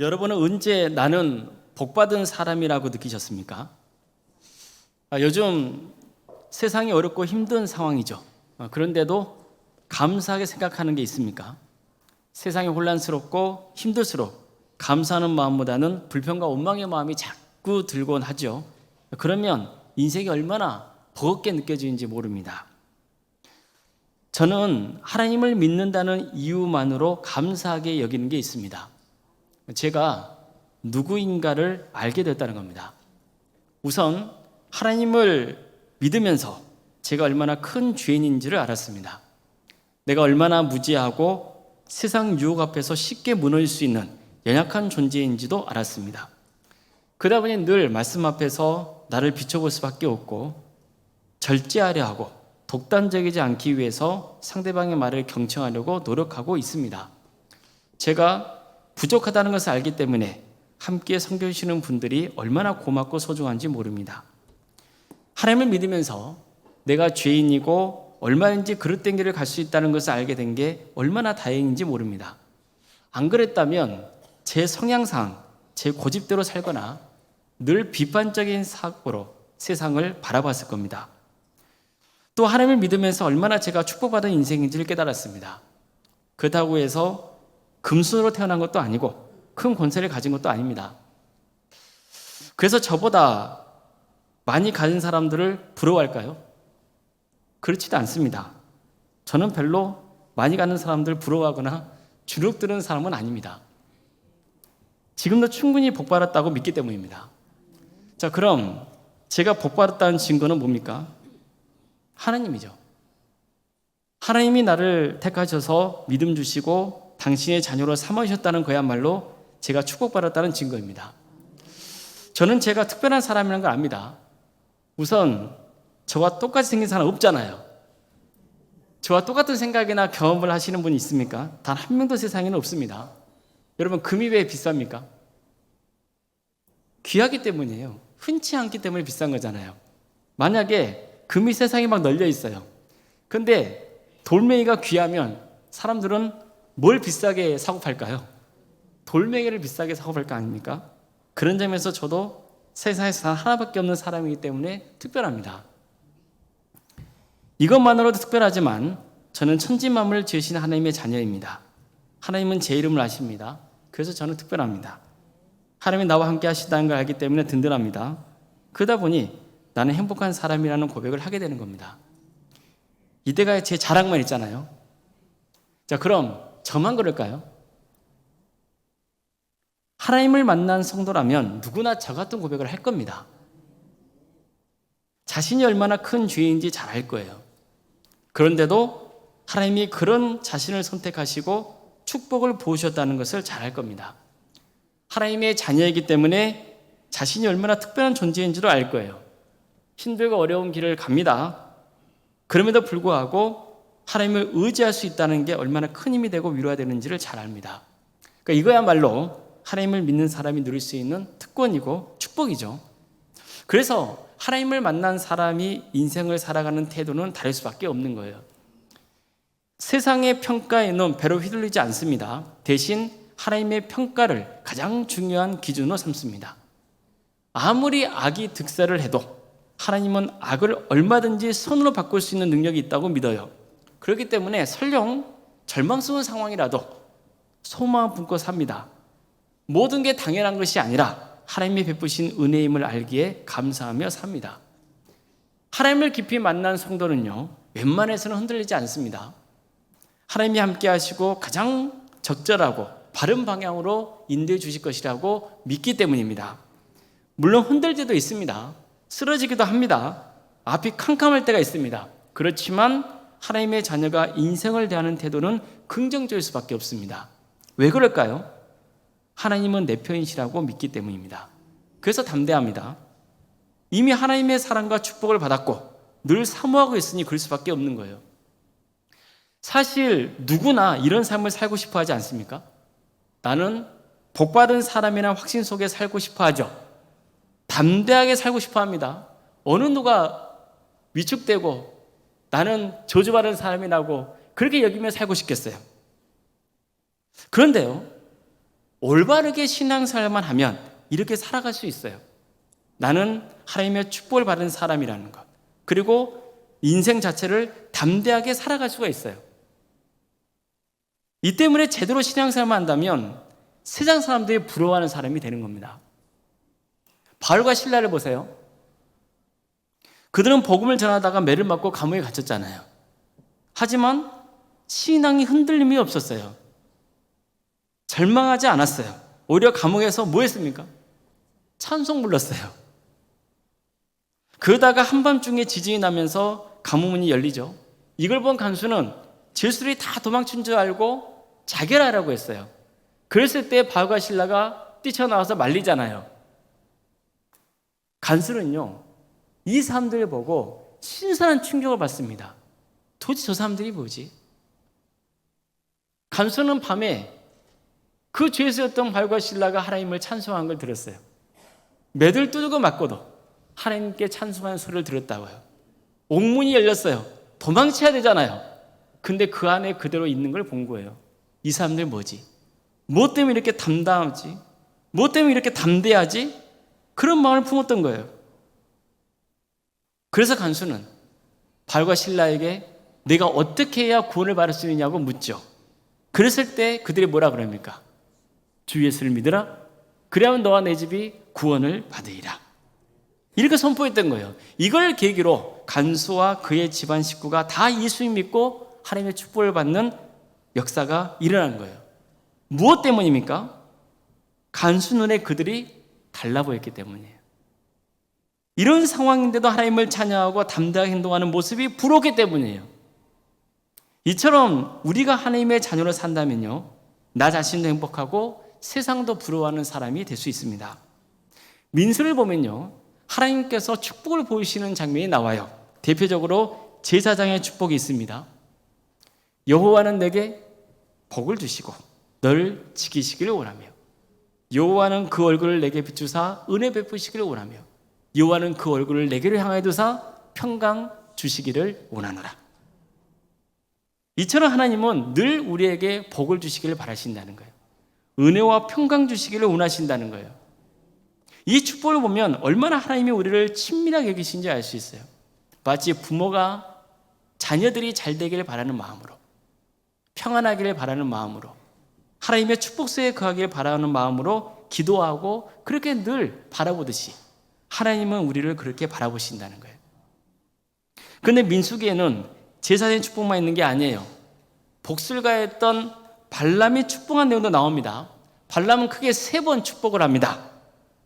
여러분은 언제 나는 복받은 사람이라고 느끼셨습니까? 아, 요즘 세상이 어렵고 힘든 상황이죠. 아, 그런데도 감사하게 생각하는 게 있습니까? 세상이 혼란스럽고 힘들수록 감사하는 마음보다는 불평과 원망의 마음이 자꾸 들곤 하죠. 그러면 인생이 얼마나 버겁게 느껴지는지 모릅니다. 저는 하나님을 믿는다는 이유만으로 감사하게 여기는 게 있습니다. 제가 누구인가를 알게 됐다는 겁니다. 우선 하나님을 믿으면서 제가 얼마나 큰 죄인인지를 알았습니다. 내가 얼마나 무지하고 세상 유혹 앞에서 쉽게 무너질 수 있는 연약한 존재인지도 알았습니다. 그러다 보니 늘 말씀 앞에서 나를 비춰볼 수밖에 없고 절제하려 하고 독단적이지 않기 위해서 상대방의 말을 경청하려고 노력하고 있습니다. 제가 부족하다는 것을 알기 때문에 함께 섬겨주시는 분들이 얼마나 고맙고 소중한지 모릅니다. 하나님을 믿으면서 내가 죄인이고 얼마든지 그릇된 길을 갈 수 있다는 것을 알게 된 게 얼마나 다행인지 모릅니다. 안 그랬다면 제 성향상 제 고집대로 살거나 늘 비판적인 사고로 세상을 바라봤을 겁니다. 또 하나님을 믿으면서 얼마나 제가 축복받은 인생인지를 깨달았습니다. 그렇다고 해서 금수로 태어난 것도 아니고 큰 권세를 가진 것도 아닙니다. 그래서 저보다 많이 가진 사람들을 부러워할까요? 그렇지도 않습니다. 저는 별로 많이 가는 사람들 부러워하거나 주눅 드는 사람은 아닙니다. 지금도 충분히 복 받았다고 믿기 때문입니다. 자, 그럼 제가 복 받았다는 증거는 뭡니까? 하나님이죠. 하나님이 나를 택하셔서 믿음 주시고 당신의 자녀로 삼으셨다는 거야말로 제가 축복받았다는 증거입니다. 저는 제가 특별한 사람이라는 걸 압니다. 우선 저와 똑같이 생긴 사람 없잖아요. 저와 똑같은 생각이나 경험을 하시는 분이 있습니까? 단 한 명도 세상에는 없습니다. 여러분 금이 왜 비쌉니까? 귀하기 때문이에요. 흔치 않기 때문에 비싼 거잖아요. 만약에 금이 세상에 막 널려 있어요. 근데 돌멩이가 귀하면 사람들은 뭘 비싸게 사고 팔까요? 돌멩이를 비싸게 사고 팔 거 아닙니까? 그런 점에서 저도 세상에서 단 하나밖에 없는 사람이기 때문에 특별합니다. 이것만으로도 특별하지만 저는 천지만물을 지으신 하나님의 자녀입니다. 하나님은 제 이름을 아십니다. 그래서 저는 특별합니다. 하나님이 나와 함께 하시다는 걸 알기 때문에 든든합니다. 그러다 보니 나는 행복한 사람이라는 고백을 하게 되는 겁니다. 이때가 제 자랑만 있잖아요. 자, 그럼 저만 그럴까요? 하나님을 만난 성도라면 누구나 저 같은 고백을 할 겁니다. 자신이 얼마나 큰 죄인지 잘 알 거예요. 그런데도 하나님이 그런 자신을 선택하시고 축복을 부으셨다는 것을 잘 알 겁니다. 하나님의 자녀이기 때문에 자신이 얼마나 특별한 존재인지도 알 거예요. 힘들고 어려운 길을 갑니다. 그럼에도 불구하고 하나님을 의지할 수 있다는 게 얼마나 큰 힘이 되고 위로가 되는지를 잘 압니다. 그러니까 이거야말로 하나님을 믿는 사람이 누릴 수 있는 특권이고 축복이죠. 그래서 하나님을 만난 사람이 인생을 살아가는 태도는 다를 수밖에 없는 거예요. 세상의 평가에는 배로 휘둘리지 않습니다. 대신 하나님의 평가를 가장 중요한 기준으로 삼습니다. 아무리 악이 득세를 해도 하나님은 악을 얼마든지 손으로 바꿀 수 있는 능력이 있다고 믿어요. 그렇기 때문에 설령 절망스러운 상황이라도 소망 품고 삽니다. 모든 게 당연한 것이 아니라 하나님이 베푸신 은혜임을 알기에 감사하며 삽니다. 하나님을 깊이 만난 성도는요, 웬만해서는 흔들리지 않습니다. 하나님이 함께 하시고 가장 적절하고 바른 방향으로 인도해 주실 것이라고 믿기 때문입니다. 물론 흔들 때도 있습니다. 쓰러지기도 합니다. 앞이 캄캄할 때가 있습니다. 그렇지만 하나님의 자녀가 인생을 대하는 태도는 긍정적일 수밖에 없습니다. 왜 그럴까요? 하나님은 내 편이시라고 믿기 때문입니다. 그래서 담대합니다. 이미 하나님의 사랑과 축복을 받았고 늘 사모하고 있으니 그럴 수밖에 없는 거예요. 사실 누구나 이런 삶을 살고 싶어 하지 않습니까? 나는 복받은 사람이란 확신 속에 살고 싶어 하죠. 담대하게 살고 싶어 합니다. 어느 누가 위축되고 나는 저주받은 사람이라고 그렇게 여기며 살고 싶겠어요. 그런데요, 올바르게 신앙생활만 하면 이렇게 살아갈 수 있어요. 나는 하나님의 축복을 받은 사람이라는 것. 그리고 인생 자체를 담대하게 살아갈 수가 있어요. 이 때문에 제대로 신앙생활만 한다면 세상 사람들이 부러워하는 사람이 되는 겁니다. 바울과 신라를 보세요. 그들은 복음을 전하다가 매를 맞고 감옥에 갇혔잖아요. 하지만 신앙이 흔들림이 없었어요. 절망하지 않았어요. 오히려 감옥에서 뭐 했습니까? 찬송 불렀어요. 그러다가 한밤중에 지진이 나면서 감옥문이 열리죠. 이걸 본 간수는 죄수들이 다 도망친 줄 알고 자결하라고 했어요. 그랬을 때 바울과 신라가 뛰쳐나와서 말리잖아요. 간수는요, 이 사람들을 보고 신선한 충격을 받습니다. 도대체 저 사람들이 뭐지? 간수는 밤에 그 죄수였던 바울과 신라가 하나님을 찬송한 걸 들었어요. 매들 뚜들고 맞고도 하나님께 찬송하는 소리를 들었다고요. 옥문이 열렸어요. 도망쳐야 되잖아요. 근데 그 안에 그대로 있는 걸 본 거예요. 이 사람들 뭐지? 뭐 때문에 이렇게 담담하지? 뭐 때문에 이렇게 담대하지? 그런 마음을 품었던 거예요. 그래서 간수는 발과 신라에게 내가 어떻게 해야 구원을 받을 수 있냐고 묻죠. 그랬을 때 그들이 뭐라 그럽니까? 주 예수를 믿으라. 그래야만 너와 내 집이 구원을 받으리라. 이렇게 선포했던 거예요. 이걸 계기로 간수와 그의 집안 식구가 다 예수 믿고 하나님의 축복을 받는 역사가 일어난 거예요. 무엇 때문입니까? 간수 눈에 그들이 달라 보였기 때문이에요. 이런 상황인데도 하나님을 찬양하고 담대하게 행동하는 모습이 부럽기 때문이에요. 이처럼 우리가 하나님의 자녀로 산다면요. 나 자신도 행복하고 세상도 부러워하는 사람이 될 수 있습니다. 민수를 보면요. 하나님께서 축복을 보이시는 장면이 나와요. 대표적으로 제사장의 축복이 있습니다. 여호와는 내게 복을 주시고 널 지키시기를 원하며 여호와는 그 얼굴을 내게 비추사 은혜 베푸시기를 원하며 여호와는 그 얼굴을 내게로 향하여 두사 평강 주시기를 원하노라. 이처럼 하나님은 늘 우리에게 복을 주시기를 바라신다는 거예요. 은혜와 평강 주시기를 원하신다는 거예요. 이 축복을 보면 얼마나 하나님이 우리를 친밀하게 계신지 알 수 있어요. 마치 부모가 자녀들이 잘 되기를 바라는 마음으로, 평안하기를 바라는 마음으로, 하나님의 축복세에 거하기를 바라는 마음으로 기도하고 그렇게 늘 바라보듯이 하나님은 우리를 그렇게 바라보신다는 거예요. 근데 민수기에는 제사장의 축복만 있는 게 아니에요. 복술가였던 발람이 축복한 내용도 나옵니다. 발람은 크게 세 번 축복을 합니다.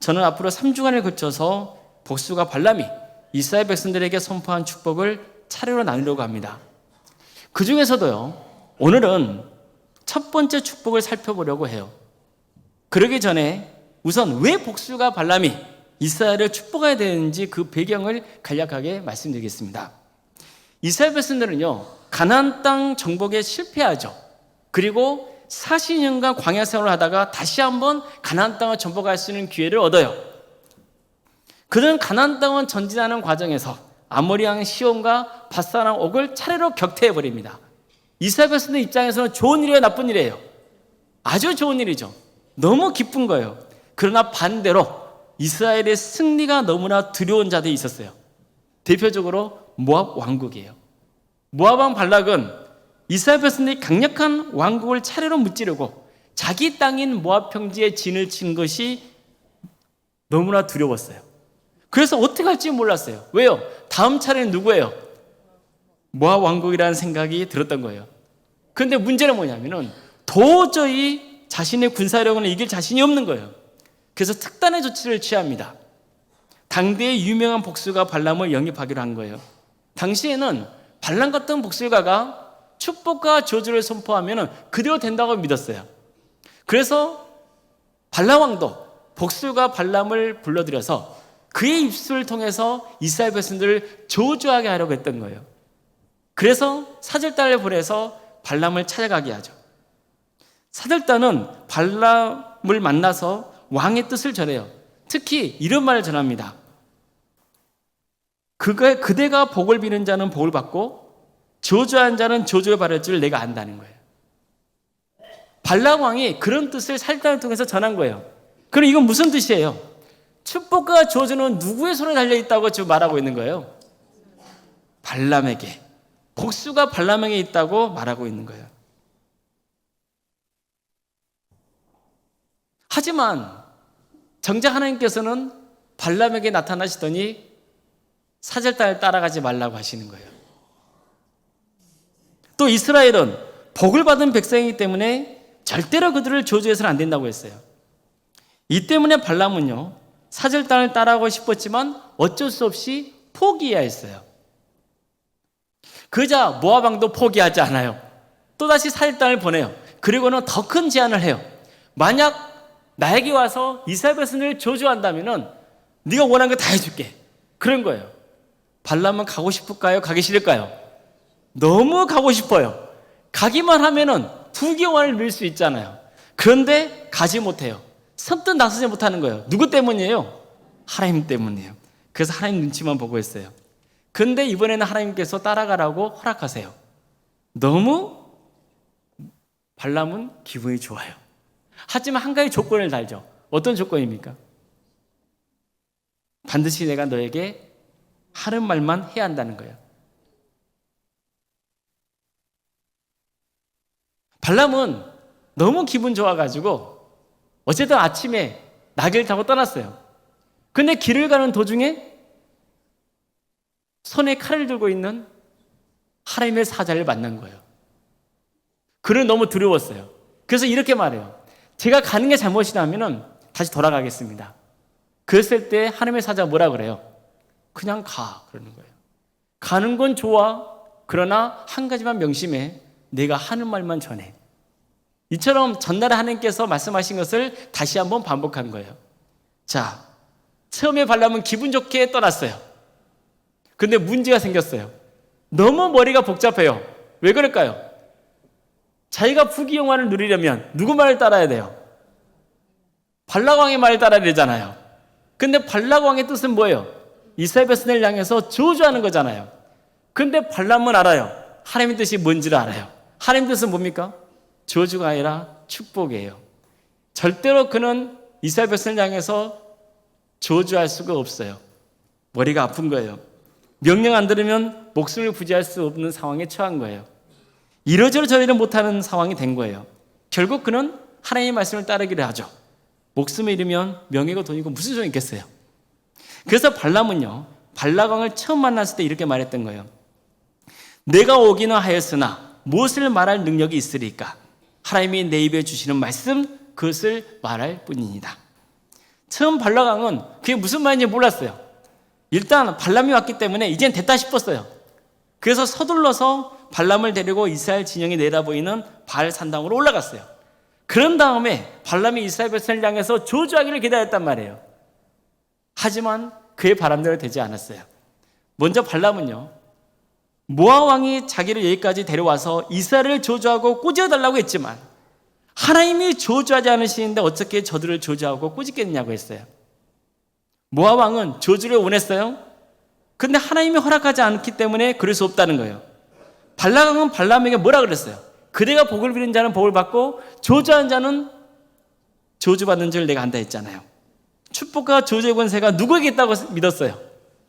저는 앞으로 3주간을 거쳐서 복수가 발람이 이스라엘 백성들에게 선포한 축복을 차례로 나누려고 합니다. 그 중에서도요, 오늘은 첫 번째 축복을 살펴보려고 해요. 그러기 전에 우선 왜 복수가 발람이 이스라엘을 축복해야 되는지 그 배경을 간략하게 말씀드리겠습니다. 이스라엘 백성들은요, 가나안 땅 정복에 실패하죠. 그리고 40년간 광야 생활을 하다가 다시 한번 가나안 땅을 정복할 수 있는 기회를 얻어요. 그는 가나안 땅을 전진하는 과정에서 아모리 왕 시온과 바사랑 옥을 차례로 격퇴해 버립니다. 이스라엘 백성들 입장에서는 좋은 일이에요, 나쁜 일이에요? 아주 좋은 일이죠. 너무 기쁜 거예요. 그러나 반대로 이스라엘의 승리가 너무나 두려운 자들이 있었어요. 대표적으로 모압 왕국이에요. 모압 왕 발락은 이스라엘 백성들이 강력한 왕국을 차례로 무찌르고 자기 땅인 모압 평지에 진을 친 것이 너무나 두려웠어요. 그래서 어떻게 할지 몰랐어요. 왜요? 다음 차례는 누구예요? 모압 왕국이라는 생각이 들었던 거예요. 그런데 문제는 뭐냐면은 도저히 자신의 군사력을 이길 자신이 없는 거예요. 그래서 특단의 조치를 취합니다. 당대의 유명한 복수가 발람을 영입하기로 한 거예요. 당시에는 발람 같은 복술가가 축복과 저주를 선포하면 그대로 된다고 믿었어요. 그래서 발람 왕도 복술가 발람을 불러들여서 그의 입술을 통해서 이스라엘 백성들을 저주하게 하려고 했던 거예요. 그래서 사절단을 보내서 발람을 찾아가게 하죠. 사절단은 발람을 만나서 왕의 뜻을 전해요. 특히 이런 말을 전합니다. 그가 그대가 복을 비는 자는 복을 받고 저주한 자는 저주를 받을 줄 내가 안다는 거예요. 발람 왕이 그런 뜻을 살단을 통해서 전한 거예요. 그럼 이건 무슨 뜻이에요? 축복과 저주는 누구의 손에 달려 있다고 지금 말하고 있는 거예요? 발람에게. 복수가 발람에게 있다고 말하고 있는 거예요. 하지만 정작 하나님께서는 발람에게 나타나시더니 사절단을 따라가지 말라고 하시는 거예요. 또 이스라엘은 복을 받은 백성이기 때문에 절대로 그들을 저주해서는 안 된다고 했어요. 이 때문에 발람은요, 사절단을 따라가고 싶었지만 어쩔 수 없이 포기해야 했어요. 그자 모아방도 포기하지 않아요. 또다시 사절단을 보내요. 그리고는 더 큰 제안을 해요. 만약 나에게 와서 이스라엘 백성을 저주한다면은 네가 원하는 거다 해줄게. 그런 거예요. 발람은 가고 싶을까요? 가기 싫을까요? 너무 가고 싶어요. 가기만 하면은 두 개월을 밀수 있잖아요. 그런데 가지 못해요. 선뜻 나서지 못하는 거예요. 누구 때문이에요? 하나님 때문이에요. 그래서 하나님 눈치만 보고 있어요. 근데 이번에는 하나님께서 따라가라고 허락하세요. 너무 발람은 기분이 좋아요. 하지만 한 가지 조건을 달죠. 어떤 조건입니까? 반드시 내가 너에게 하는 말만 해야 한다는 거예요. 발람은 너무 기분 좋아가지고 어쨌든 아침에 낙을 타고 떠났어요. 근데 길을 가는 도중에 손에 칼을 들고 있는 하나님의 사자를 만난 거예요. 그는 너무 두려웠어요. 그래서 이렇게 말해요. 제가 가는 게 잘못이라면 다시 돌아가겠습니다. 그랬을 때 하나님의 사자가 뭐라 그래요? 그냥 가. 그러는 거예요. 가는 건 좋아. 그러나 한 가지만 명심해. 내가 하는 말만 전해. 이처럼 전날에 하나님께서 말씀하신 것을 다시 한번 반복한 거예요. 자, 처음에 발람은 기분 좋게 떠났어요. 근데 문제가 생겼어요. 너무 머리가 복잡해요. 왜 그럴까요? 자기가 부귀영화를 누리려면 누구 말을 따라야 돼요? 발락왕의 말을 따라야 되잖아요. 근데 발락왕의 뜻은 뭐예요? 백성을 향해서 저주하는 거잖아요. 근데 발람은 알아요. 하나님의 뜻이 뭔지를 알아요. 하나님 뜻은 뭡니까? 저주가 아니라 축복이에요. 절대로 그는 백성을 향해서 저주할 수가 없어요. 머리가 아픈 거예요. 명령 안 들으면 목숨을 부지할 수 없는 상황에 처한 거예요. 이러저러 저러를 못하는 상황이 된 거예요. 결국 그는 하나님의 말씀을 따르기를 하죠. 목숨을 잃으면 명예고 돈이고 무슨 소용이 있겠어요. 그래서 발람은요, 발라광을 처음 만났을 때 이렇게 말했던 거예요. 내가 오기는 하였으나 무엇을 말할 능력이 있으리까? 하나님이 내 입에 주시는 말씀, 그것을 말할 뿐입니다. 처음 발라광은 그게 무슨 말인지 몰랐어요. 일단 발람이 왔기 때문에 이젠 됐다 싶었어요. 그래서 서둘러서 발람을 데리고 이스라엘 진영이 내다보이는 바알 산당으로 올라갔어요. 그런 다음에 발람이 이스라엘 백성을 향해서 저주하기를 기다렸단 말이에요. 하지만 그의 바람대로 되지 않았어요. 먼저 발람은요. 모아 왕이 자기를 여기까지 데려와서 이스라엘을 저주하고 꾸짖어달라고 했지만 하나님이 저주하지 않으시는데 어떻게 저들을 저주하고 꾸짖겠냐고 했어요. 모아 왕은 저주를 원했어요. 근데 하나님이 허락하지 않기 때문에 그럴 수 없다는 거예요. 발라강은 발람에게 뭐라 그랬어요? 그대가 복을 비는 자는 복을 받고 저주한 자는 저주받는 줄 내가 안다 했잖아요. 축복과 저주의 권세가 누구에게 있다고 믿었어요?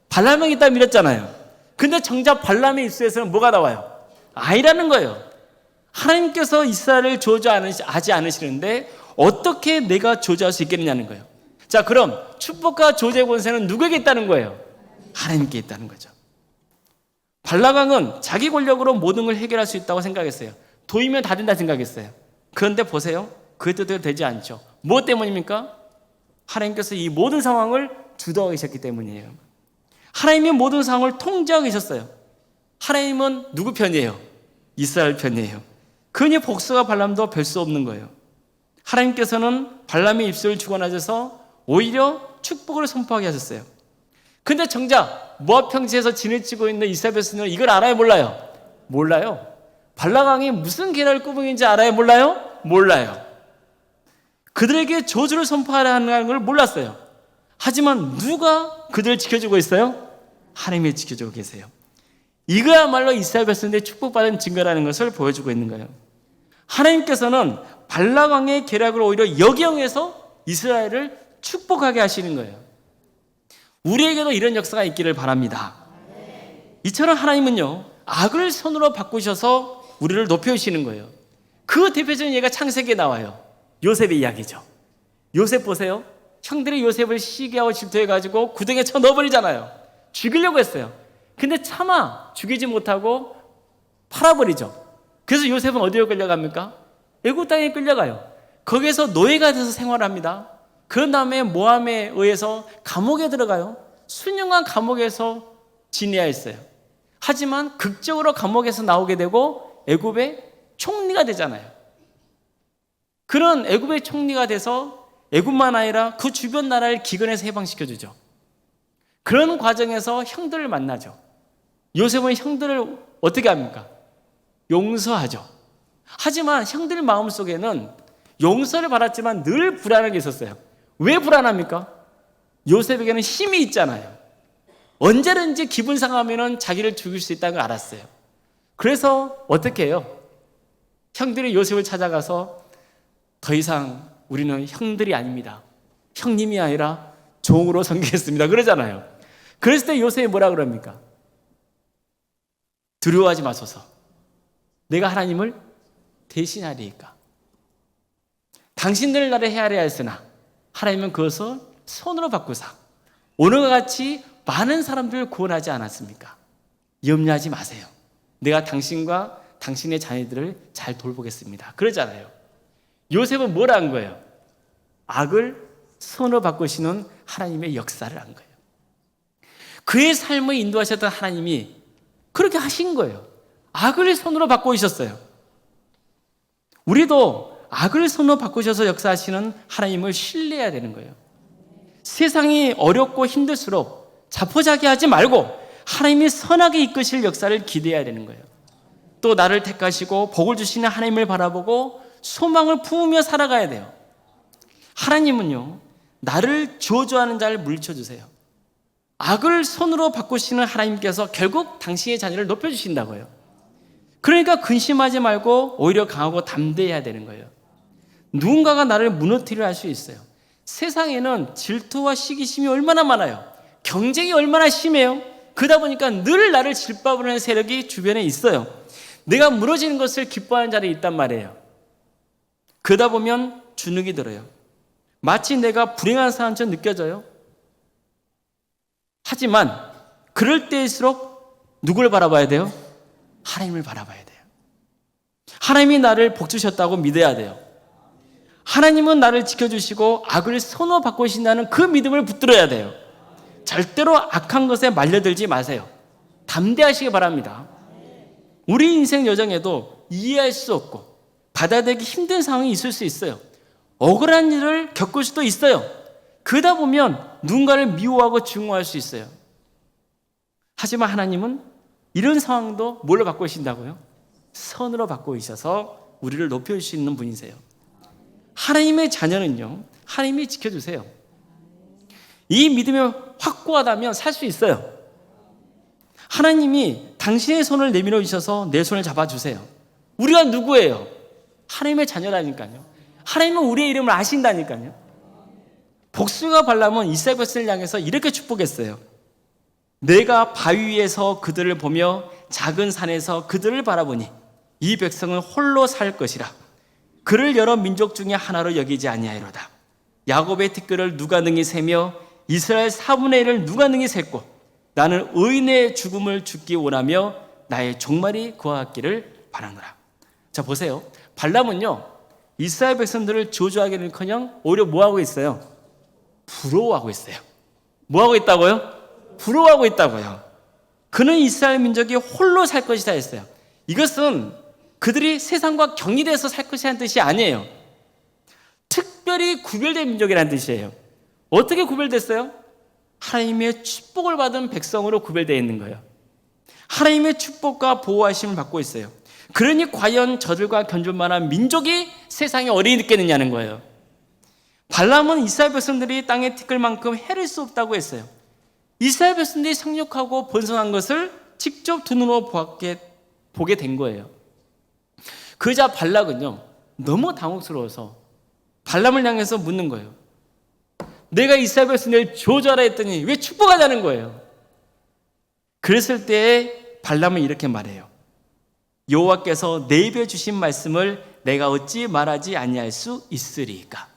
발람에게 있다고 믿었잖아요. 근데 정작 발람의 입술에서는 뭐가 나와요? 아이라는 거예요. 하나님께서 이스라엘을 저주하지 않으시는데 어떻게 내가 저주할 수 있겠느냐는 거예요. 자, 그럼 축복과 저주의 권세는 누구에게 있다는 거예요? 하나님께 있다는 거죠. 발라강은 자기 권력으로 모든 걸 해결할 수 있다고 생각했어요. 도이면 다 된다 생각했어요. 그런데 보세요. 그 뜻대로 되지 않죠. 무엇 때문입니까? 하나님께서 이 모든 상황을 주도하고 계셨기 때문이에요. 하나님이 모든 상황을 통제하고 계셨어요. 하나님은 누구 편이에요? 이스라엘 편이에요. 그니 복수가 발람도 별 수 없는 거예요. 하나님께서는 발람의 입술을 주관하셔서 오히려 축복을 선포하게 하셨어요. 근데 정작 모압 평지에서 진을 치고 있는 이스라엘 백성은 이걸 알아요, 몰라요? 몰라요. 발라강이 무슨 계략을 꾸벅인지 알아요, 몰라요? 몰라요. 그들에게 저주를 선포하라는 걸 몰랐어요. 하지만 누가 그들을 지켜주고 있어요? 하나님이 지켜주고 계세요. 이거야말로 이스라엘 백성들이 축복받은 증거라는 것을 보여주고 있는 거예요. 하나님께서는 발락왕의 계략을 오히려 역영해서 이스라엘을 축복하게 하시는 거예요. 우리에게도 이런 역사가 있기를 바랍니다. 이처럼 하나님은요, 악을 손으로 바꾸셔서 우리를 높여주시는 거예요. 그 대표적인 예가 창세기에 나와요. 요셉의 이야기죠. 요셉 보세요. 형들이 요셉을 시기하고 질투해가지고 구덩이에 쳐 넣어버리잖아요. 죽이려고 했어요. 근데 차마 죽이지 못하고 팔아버리죠. 그래서 요셉은 어디로 끌려갑니까? 애굽 땅에 끌려가요. 거기에서 노예가 돼서 생활합니다. 그런 다음에 모함에 의해서 감옥에 들어가요. 수년간 감옥에서 지내야 했어요. 하지만 극적으로 감옥에서 나오게 되고 애굽의 총리가 되잖아요. 그런 애굽의 총리가 돼서 애굽만 아니라 그 주변 나라를 기근에서 해방시켜 주죠. 그런 과정에서 형들을 만나죠. 요셉은 형들을 어떻게 합니까? 용서하죠. 하지만 형들 마음속에는 용서를 받았지만 늘 불안한 게 있었어요. 왜 불안합니까? 요셉에게는 힘이 있잖아요. 언제든지 기분 상하면은 자기를 죽일 수 있다는 걸 알았어요. 그래서 어떻게 해요? 형들이 요셉을 찾아가서 더 이상 우리는 형들이 아닙니다. 형님이 아니라 종으로 섬기겠습니다. 그러잖아요. 그랬을 때 요셉이 뭐라 그럽니까? 두려워하지 마소서. 내가 하나님을 대신하리이까. 당신들 나를 헤아려 했으나 하나님은 그것을 손으로 바꾸사 오늘과 같이 많은 사람들을 구원하지 않았습니까? 염려하지 마세요. 내가 당신과 당신의 자녀들을 잘 돌보겠습니다. 그러잖아요. 요셉은 뭘 한 거예요? 악을 손으로 바꾸시는 하나님의 역사를 한 거예요. 그의 삶을 인도하셨던 하나님이 그렇게 하신 거예요. 악을 손으로 바꾸셨어요. 우리도 악을 손으로 바꾸셔서 역사하시는 하나님을 신뢰해야 되는 거예요. 세상이 어렵고 힘들수록 자포자기하지 말고 하나님이 선하게 이끄실 역사를 기대해야 되는 거예요. 또 나를 택하시고 복을 주시는 하나님을 바라보고 소망을 품으며 살아가야 돼요. 하나님은요, 나를 저주하는 자를 물리쳐 주세요. 악을 손으로 바꾸시는 하나님께서 결국 당신의 자녀를 높여주신다고요. 그러니까 근심하지 말고 오히려 강하고 담대해야 되는 거예요. 누군가가 나를 무너뜨리려 할 수 있어요. 세상에는 질투와 시기심이 얼마나 많아요. 경쟁이 얼마나 심해요. 그러다 보니까 늘 나를 질밥하는 세력이 주변에 있어요. 내가 무너지는 것을 기뻐하는 자리 있단 말이에요. 그러다 보면 주눅이 들어요. 마치 내가 불행한 사람처럼 느껴져요. 하지만 그럴 때일수록 누구를 바라봐야 돼요? 하나님을 바라봐야 돼요. 하나님이 나를 복 주셨다고 믿어야 돼요. 하나님은 나를 지켜주시고 악을 선호 바꾸신다는 그 믿음을 붙들어야 돼요. 절대로 악한 것에 말려들지 마세요. 담대하시기 바랍니다. 우리 인생 여정에도 이해할 수 없고 받아들이기 힘든 상황이 있을 수 있어요. 억울한 일을 겪을 수도 있어요. 그러다 보면 누군가를 미워하고 증오할 수 있어요. 하지만 하나님은 이런 상황도 뭘로 바꾸신다고요? 선으로 바꾸셔서 우리를 높여줄 수 있는 분이세요. 하나님의 자녀는요, 하나님이 지켜주세요. 이 믿음이 확고하다면 살 수 있어요. 하나님이 당신의 손을 내밀어 주셔서 내 손을 잡아주세요. 우리가 누구예요? 하나님의 자녀라니까요. 하나님은 우리의 이름을 아신다니까요. 복수가 발람은 백성을 향해서 이렇게 축복했어요. 내가 바위 위에서 그들을 보며 작은 산에서 그들을 바라보니 이 백성은 홀로 살 것이라. 그를 여러 민족 중에 하나로 여기지 아니하리로다. 야곱의 티끌을 누가 능히 세며 이스라엘 4분의 1을 누가 능히 셌고 나는 의인의 죽음을 죽기 원하며 나의 종말이 구하기를 바라노라. 자 보세요. 발람은요 이스라엘 백성들을 저주하기는커녕 오히려 뭐하고 있어요? 부러워하고 있어요. 뭐하고 있다고요? 부러워하고 있다고요. 그는 이스라엘 민족이 홀로 살 것이다 했어요. 이것은 그들이 세상과 격리돼서 살 것이라는 뜻이 아니에요. 특별히 구별된 민족이라는 뜻이에요. 어떻게 구별됐어요? 하나님의 축복을 받은 백성으로 구별되어 있는 거예요. 하나님의 축복과 보호하심을 받고 있어요. 그러니 과연 저들과 견줄 만한 민족이 세상에 어디 있겠느냐는 거예요. 발람은 이스라엘 백성들이 땅에 티끌 만큼 해를 수 없다고 했어요. 이스라엘 백성들이 상륙하고 번성한 것을 직접 두 눈으로 보게, 보게 된 거예요. 그자 발락은요, 너무 당혹스러워서 발람을 향해서 묻는 거예요. 내가 이스라엘 백성들 조절하 했더니 왜 축복하자는 거예요. 그랬을 때 발람은 이렇게 말해요. 여호와께서 내 입에 주신 말씀을 내가 어찌 말하지 아니할 수 있으리까.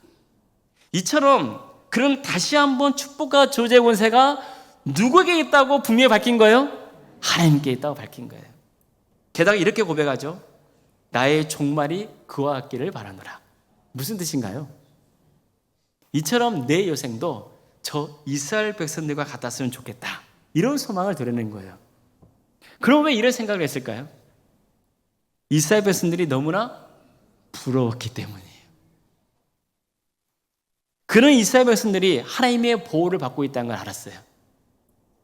이처럼 그럼 다시 한번 축복과 조제 권세가 누구에게 있다고 분명히 밝힌 거예요? 하나님께 있다고 밝힌 거예요. 게다가 이렇게 고백하죠. 나의 종말이 그와 같기를 바라노라. 무슨 뜻인가요? 이처럼 내 여생도 저 이스라엘 백성들과 같았으면 좋겠다. 이런 소망을 드러낸 거예요. 그럼 왜 이런 생각을 했을까요? 이스라엘 백성들이 너무나 부러웠기 때문이에요. 그는 이스라엘 백성들이 하나님의 보호를 받고 있다는 걸 알았어요.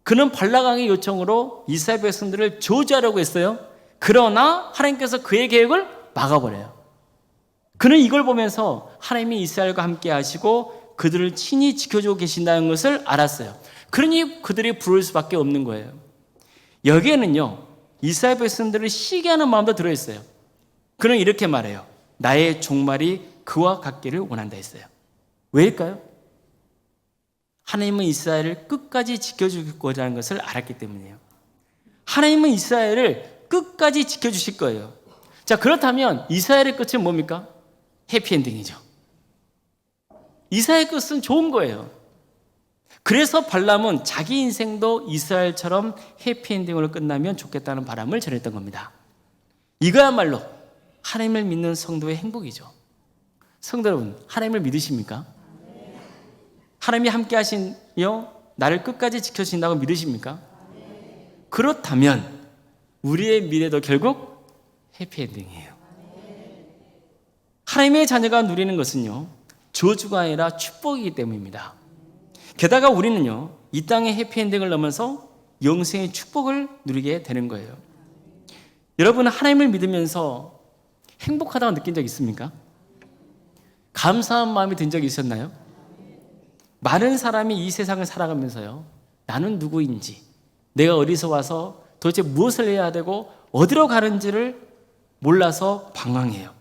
그는 발라강의 요청으로 이스라엘 백성들을 저주하려고 했어요. 그러나 하나님께서 그의 계획을 막아버려요. 그는 이걸 보면서 하나님이 이스라엘과 함께 하시고 그들을 친히 지켜주고 계신다는 것을 알았어요. 그러니 그들이 부를 수밖에 없는 거예요. 여기에는요, 이스라엘 백성들을 시기 하는 마음도 들어있어요. 그는 이렇게 말해요. 나의 종말이 그와 같기를 원한다 했어요. 왜일까요? 하나님은 이스라엘을 끝까지 지켜줄 거라는 것을 알았기 때문이에요. 하나님은 이스라엘을 끝까지 지켜주실 거예요. 자, 그렇다면 이스라엘의 끝은 뭡니까? 해피엔딩이죠. 이스라엘 끝은 좋은 거예요. 그래서 발람은 자기 인생도 이스라엘처럼 해피엔딩으로 끝나면 좋겠다는 바람을 전했던 겁니다. 이거야말로 하나님을 믿는 성도의 행복이죠. 성도 여러분, 하나님을 믿으십니까? 하나님이 함께 하시며 나를 끝까지 지켜주신다고 믿으십니까? 그렇다면 우리의 미래도 결국 해피엔딩이에요. 하나님의 자녀가 누리는 것은요, 저주가 아니라 축복이기 때문입니다. 게다가 우리는요, 이 땅의 해피엔딩을 넘어서 영생의 축복을 누리게 되는 거예요. 여러분, 하나님을 믿으면서 행복하다고 느낀 적 있습니까? 감사한 마음이 든 적이 있었나요? 많은 사람이 이 세상을 살아가면서요, 나는 누구인지, 내가 어디서 와서 도대체 무엇을 해야 되고 어디로 가는지를 몰라서 방황해요.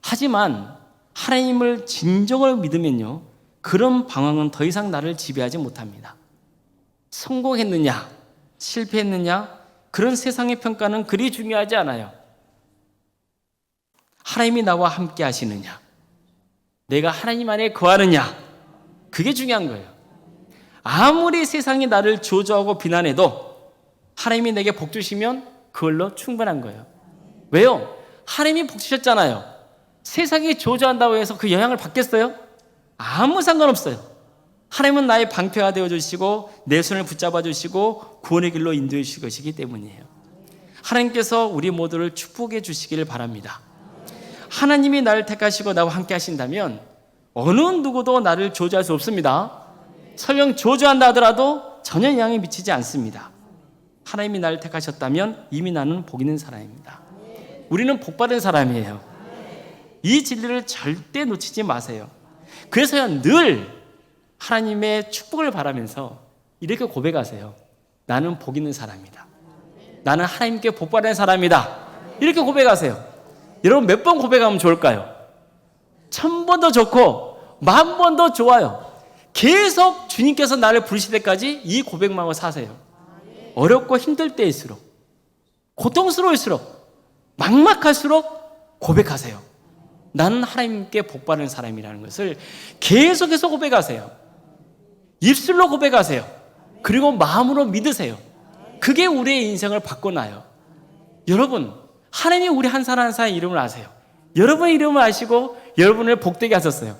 하지만 하나님을 진정으로 믿으면요, 그런 방황은 더 이상 나를 지배하지 못합니다. 성공했느냐, 실패했느냐, 그런 세상의 평가는 그리 중요하지 않아요. 하나님이 나와 함께 하시느냐, 내가 하나님 안에 거하느냐, 그게 중요한 거예요. 아무리 세상이 나를 조조하고 비난해도 하나님이 내게 복 주시면 그걸로 충분한 거예요. 왜요? 하나님이 복 주셨잖아요. 세상이 조조한다고 해서 그 영향을 받겠어요? 아무 상관없어요. 하나님은 나의 방패가 되어 주시고 내 손을 붙잡아 주시고 구원의 길로 인도해 주실 것이기 때문이에요. 하나님께서 우리 모두를 축복해 주시기를 바랍니다. 하나님이 나를 택하시고 나와 함께 하신다면 어느 누구도 나를 조주할 수 없습니다. 설령 조주한다 하더라도 전혀 영향이 미치지 않습니다. 하나님이 나를 택하셨다면 이미 나는 복 있는 사람입니다. 우리는 복 받은 사람이에요. 이 진리를 절대 놓치지 마세요. 그래서요, 늘 하나님의 축복을 바라면서 이렇게 고백하세요. 나는 복 있는 사람이다. 나는 하나님께 복 받은 사람이다. 이렇게 고백하세요. 여러분 몇 번 고백하면 좋을까요? 천 번도 좋고 만 번도 좋아요. 계속 주님께서 나를 부르실 때까지 이 고백만을 사세요. 어렵고 힘들 때일수록 고통스러울수록 막막할수록 고백하세요. 나는 하나님께 복받는 사람이라는 것을 계속해서 고백하세요. 입술로 고백하세요. 그리고 마음으로 믿으세요. 그게 우리의 인생을 바꿔놔요. 여러분, 하나님이 우리 한 사람 한 사람 이름을 아세요. 여러분 이름을 아시고 여러분을 복되게 하셨어요.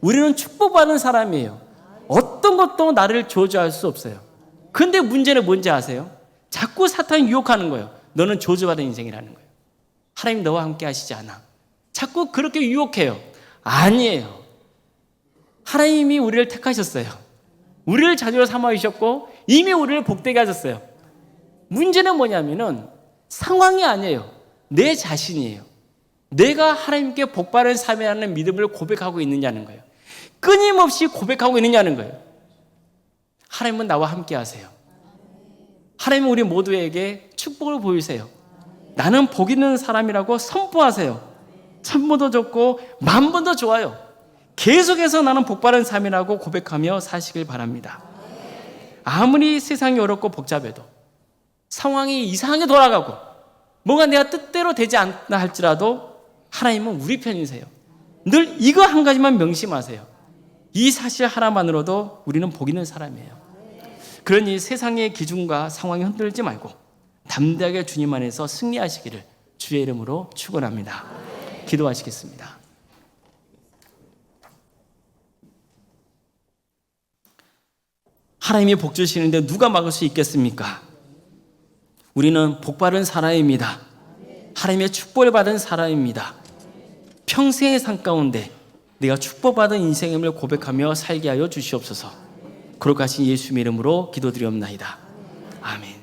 우리는 축복받은 사람이에요. 어떤 것도 나를 저주할 수 없어요. 근데 문제는 뭔지 아세요? 자꾸 사탄이 유혹하는 거예요. 너는 저주받은 인생이라는 거예요. 하나님 너와 함께 하시지 않아. 자꾸 그렇게 유혹해요. 아니에요. 하나님이 우리를 택하셨어요. 우리를 자녀로 삼아 주셨고 이미 우리를 복되게 하셨어요. 문제는 뭐냐면은 상황이 아니에요. 내 자신이에요. 내가 하나님께 복받은 삶이라는 믿음을 고백하고 있느냐는 거예요. 끊임없이 고백하고 있느냐는 거예요. 하나님은 나와 함께 하세요. 하나님은 우리 모두에게 축복을 보이세요. 나는 복 있는 사람이라고 선포하세요. 천번더 좋고 만 번 더 좋아요. 계속해서 나는 복받은 삶이라고 고백하며 사시길 바랍니다. 아무리 세상이 어렵고 복잡해도 상황이 이상하게 돌아가고 뭔가 내가 뜻대로 되지 않나 할지라도 하나님은 우리 편이세요. 늘 이거 한 가지만 명심하세요. 이 사실 하나만으로도 우리는 복 있는 사람이에요. 그러니 세상의 기준과 상황이 흔들지 말고 담대하게 주님 안에서 승리하시기를 주의 이름으로 축원합니다. 기도하시겠습니다. 하나님이 복 주시는데 누가 막을 수 있겠습니까? 우리는 복 받은 사람입니다. 하나님의 축복을 받은 사람입니다. 평생의 삶 가운데 내가 축복받은 인생임을 고백하며 살게 하여 주시옵소서. 그렇게 하신 예수님 이름으로 기도드리옵나이다. 아멘.